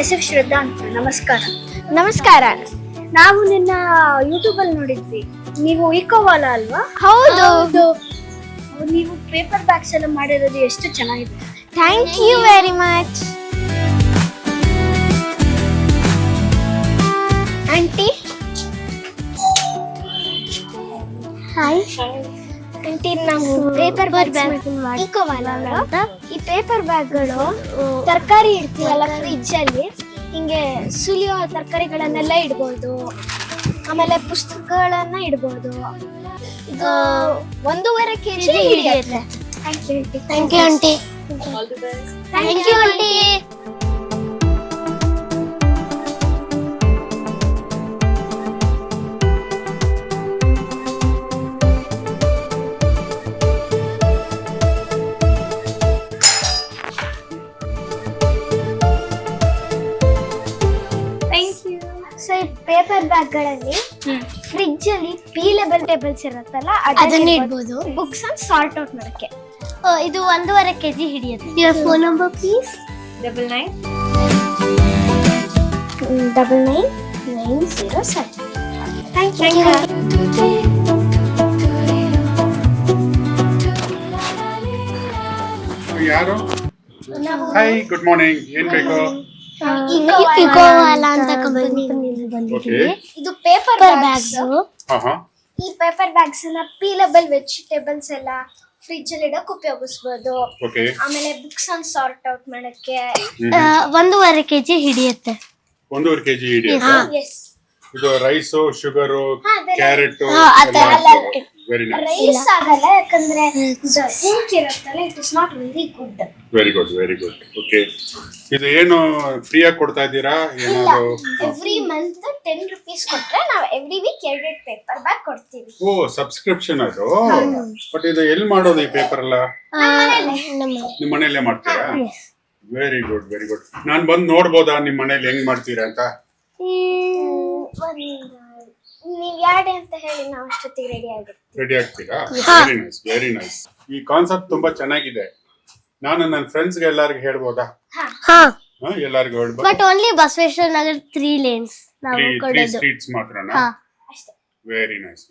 ಹೆಸರು ಶ್ರದ್ಧಾ ಅಂತ. ನಮಸ್ಕಾರ. ನಮಸ್ಕಾರ. ನಾವು ನಿನ್ನ ಯೂಟ್ಯೂಬ್ ಅಲ್ಲಿ ನೋಡಿದ್ವಿ. ನೀವು ಇಕೋವಾಲ ಅಲ್ವಾ? ಹೌದು. ನೀವು ಪೇಪರ್ ಬ್ಯಾಗ್ಸ್ ಎಲ್ಲ ಮಾಡಿರೋದು ಎಷ್ಟು ಚೆನ್ನಾಗಿದೆ. Thank you very much aunty hi aunty ನಾವು ಪೇಪರ್ ಬ್ಯಾಗ್ ಇಕೋವಲ್ಲ ಈ ಪೇಪರ್ ಬ್ಯಾಗ್ಗಳು ತರಕಾರಿ ಇಡ್ತೀವಲ್ಲ ಫ್ರಿಜ್ ಅಲ್ಲಿ ಹಿಂಗೆ ಸುಲಿಯೋ ತರಕಾರಿಗಳನ್ನೆಲ್ಲ ಇಡ್ಬೋದು. ಆಮೇಲೆ ಪುಸ್ತಕಗಳನ್ನ ಇಡ್ಬೋದು. ಇದು ಒಂದೂವರೆ ಕೆಜಿ ಹಿಡಿಯುತ್ತೆ. Thank you aunty thank you aunty thank so ಈ ಪೇಪರ್ ಬ್ಯಾಗ್ಗಳಲ್ಲಿ ಫ್ರಿಜ್ ಅಲ್ಲಿ ಪೀಲೆಬಲ್ ಟೇಬಲ್ಸ್ ಇರುತ್ತಲ್ಲ ಅದನ್ನ ಇಡ್ಬೋದು. ಬುಕ್ಸ್ ಅನ್ನು ಸಾರ್ಟ್ ಔಟ್ ಮಾಡಕ್ಕೆ. ಆ, ಇದು ಒಂದೂವರೆ ಕೆಜಿ ಹಿಡಿಯುತ್ತೆ. Your phone number please double nine double nine nine zero seven thank you ಯಾರು? ಹಾಯ್ ಗುಡ್ ಮಾರ್ನಿಂಗ್ ಏನ್ ಬೇಕು? ಇಕೋವಾಲ ಅಂತ ಕಂಪನಿ ಓಕೆ ಇದು. ಪೇಪರ್ ಬ್ಯಾಗ್ಸ್ ಹಾ ಹಾ. ಈ ಪೇಪರ್ ಬ್ಯಾಗ್ಸ್ನ ಪೀಲಬಲ್ ವೆಜಿಟೇಬಲ್ಸ್ ಎಲ್ಲ ಫ್ರಿಜ್ ಅಲ್ಲಿ ಇಡಕ್ ಉಪಯೋಗಿಸ್ಬೋದು. ಓಕೆ ಆಮೇಲೆ ಬುಕ್ಸ್ ಅನ್ನ ಸಾರ್ಟ್ ಔಟ್ ಮಾಡಕ್ಕೆ. ಒಂದೂವರೆ ಕೆಜಿ ಹಿಡಿಯುತ್ತೆ. ಒಂದೂವರೆ ಕೆಜಿ ಹಿಡಿಯುತ್ತೆ? ಎಸ್ ಇದು ರೈಸು ಶುಗರು ಕ್ಯಾರೆಟ್ ಹಾ, ಅದೆಲ್ಲ ವೆರಿ ರೈಸ್ ಆಗಲ್ಲ ಯಾಕಂದ್ರೆ ಇರುತ್ತಲ್ಲ it is not very good very good very good okay ಇದು ಏನು ಫ್ರೀ ಆಗಿ ಕೊಡ್ತಾ ಇದ್ದೀರಾ? ಏನಾದ್ರು ಎವ್ರಿ ಮಂತ್ ಟೆನ್ ರುಪೀಸ್ ಕೊಟ್ರೆ ನಾವು ಎವ್ರಿ ವೀಕ್ ಎರಡು ಪೇಪರ್ ಬ್ಯಾಗ್ ಕೊಡ್ತೀವಿ. ಓ ಸಬ್ಸ್ಕ್ರಿಪ್ಷನ್ ಅದು? ಬಟ್ ಇದು ಎಲ್ಲಿ ಮಾಡೋದು ಈ ಪೇಪರ್ ಎಲ್ಲ? ನಿಮ್ಮ ಮನೆಯಲ್ಲೇ ಮಾಡ್ತೀರಾ? ವೆರಿ ಗುಡ್ ವೆರಿ ಗುಡ್ ನಾನು ಬಂದು ನೋಡ್ಬೋದಾ ನಿಮ್ಮ ಮನೇಲಿ ಹೆಂಗ್ ಮಾಡ್ತೀರಾ ಅಂತ? ನೀವ್ ಯಾಡೆ ಅಂತ ಹೇಳಿ ನಾವು ಅಷ್ಟೊತ್ತಿಗೆ ರೆಡಿ ಆಗಿರ್ತೀವಿ. ರೆಡಿ ಆಗ್ತೀರಾ? ವೆರಿ ನೈಸ್ ವೆರಿ ನೈಸ್ ಈ ಕಾನ್ಸೆಪ್ಟ್ ತುಂಬಾ ಚೆನ್ನಾಗಿದೆ. ನಾನು ನನ್ನ ಫ್ರೆಂಡ್ಸ್ಗೆ ಎಲ್ಲರಿಗೂ ಹೇಳ್ಬೋದಾ? ಹಾ. ಹಾ, ಎಲ್ಲರಿಗೂ ಹೇಳ್ಬೋದು. But only Basaveshwara Nagar three lanes ನಾವು ತ್ರೀ ಕೊಡೋದು. ಸ್ಟ್ರೀಟ್ಸ್ ಮಾತ್ರನಾ? ಹಾ. ಅಷ್ಟೇ. Very nice